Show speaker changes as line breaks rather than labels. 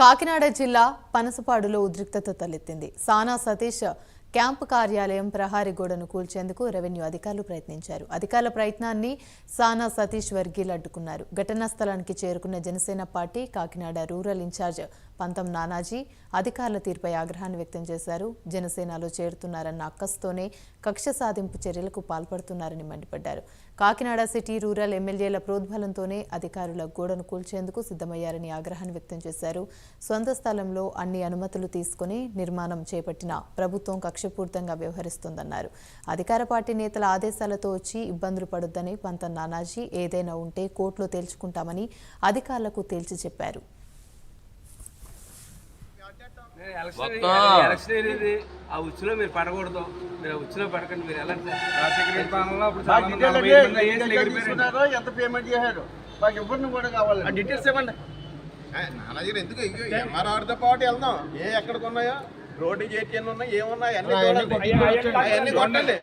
కాకినాడ జిల్లా పనసపాడులో ఉద్రిక్తత తలెత్తింది. సానా సతీష్ క్యాంపు కార్యాలయం ప్రహారీ గోడను కూల్చేందుకు రెవెన్యూ అధికారులు ప్రయత్నించారు. అధికారుల ప్రయత్నాన్ని సానా సతీష్ వర్గీలు అడ్డుకున్నారు. ఘటనా స్థలానికి చేరుకున్న Janasena party Kakinada rural in charge Pantham Nanaji అధికారుల తీరుపై ఆగ్రహాన్ని వ్యక్తం చేశారు. జనసేనలో చేరుతున్నారన్న అక్కస్తోనే కక్ష సాధింపు చర్యలకు పాల్పడుతున్నారని మండిపడ్డారు. కాకినాడ సిటీ రూరల్ ఎమ్మెల్యేల ప్రోద్బలంతోనే అధికారుల గోడను కూల్చేందుకు సిద్ధమయ్యారని ఆగ్రహాన్ని వ్యక్తం చేశారు. సొంత స్థలంలో అన్ని అనుమతులు తీసుకుని నిర్మాణం చేపట్టిన ప్రభుత్వం కక్షపూర్తంగా వ్యవహరిస్తోందన్నారు. అధికార పార్టీ నేతల ఆదేశాలతో వచ్చి ఇబ్బందులు పడొద్దని పంత నానాజీ ఏదైనా ఉంటే కోర్టులో తేల్చుకుంటామని అధికారులకు తేల్చి చెప్పారు.
ఆ ఉచ్చులో మీరు పడకూడదు. మీరు ఉచ్చులో పడకండి మీరు వెళ్ళండి
ఎంత పేమెంట్ చేశారు మాకు ఇవ్వడం కూడా కావాలి
ఆ డీటెయిల్స్ ఇవ్వండి.
నాన్నగారు ఎందుకు? ఎంఆర్ఆర్తో పాటు వెళ్దాం. ఏ ఎక్కడికి ఉన్నాయో? రోడ్డు చేతి ఉన్నాయి? ఏమున్నాయి? అన్ని కొట్టండి.